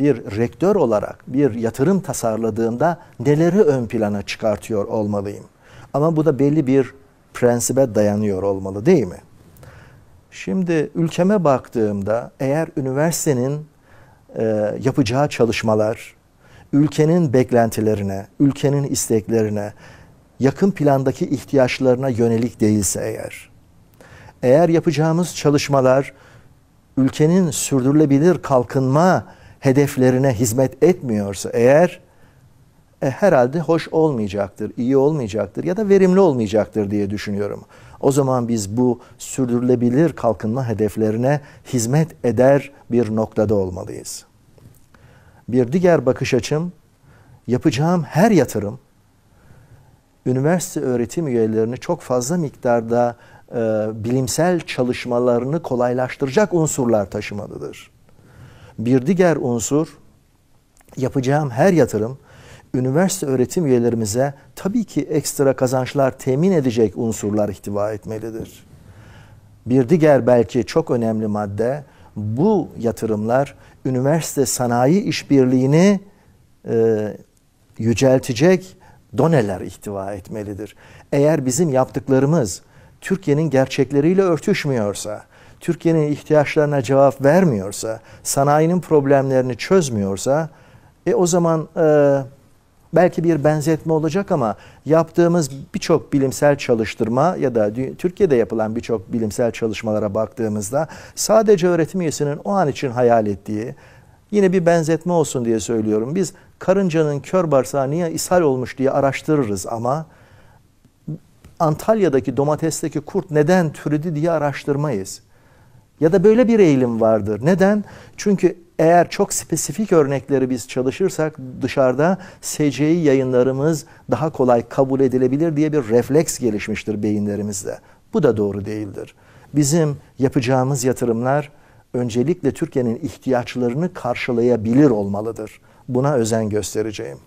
bir rektör olarak bir yatırım tasarladığında neleri ön plana çıkartıyor olmalıyım? Ama bu da belli bir prensibe dayanıyor olmalı değil mi? Şimdi ülkeme baktığımda eğer üniversitenin e, yapacağı çalışmalar ülkenin beklentilerine, ülkenin isteklerine, yakın plandaki ihtiyaçlarına yönelik değilse eğer, eğer yapacağımız çalışmalar ülkenin sürdürülebilir kalkınma hedeflerine hizmet etmiyorsa eğer e, herhalde hoş olmayacaktır, iyi olmayacaktır ya da verimli olmayacaktır diye düşünüyorum. O zaman biz bu sürdürülebilir kalkınma hedeflerine hizmet eder bir noktada olmalıyız. Bir diğer bakış açım yapacağım her yatırım üniversite öğretim üyelerini çok fazla miktarda e, bilimsel çalışmalarını kolaylaştıracak unsurlar taşımalıdır. Bir diğer unsur yapacağım her yatırım üniversite öğretim üyelerimize tabii ki ekstra kazançlar temin edecek unsurlar ihtiva etmelidir. Bir diğer belki çok önemli madde bu yatırımlar üniversite sanayi işbirliğini e, yüceltecek doneler ihtiva etmelidir. Eğer bizim yaptıklarımız Türkiye'nin gerçekleriyle örtüşmüyorsa, Türkiye'nin ihtiyaçlarına cevap vermiyorsa, sanayinin problemlerini çözmüyorsa, e o zaman e, belki bir benzetme olacak ama yaptığımız birçok bilimsel çalıştırma ya da Türkiye'de yapılan birçok bilimsel çalışmalara baktığımızda sadece öğretim üyesinin o an için hayal ettiği yine bir benzetme olsun diye söylüyorum. Biz karıncanın kör bağırsağı niye ishal olmuş diye araştırırız ama Antalya'daki domatesteki kurt neden türedi diye araştırmayız. Ya da böyle bir eğilim vardır. Neden? Çünkü eğer çok spesifik örnekleri biz çalışırsak dışarıda SCI yayınlarımız daha kolay kabul edilebilir diye bir refleks gelişmiştir beyinlerimizde. Bu da doğru değildir. Bizim yapacağımız yatırımlar öncelikle Türkiye'nin ihtiyaçlarını karşılayabilir olmalıdır. Buna özen göstereceğim.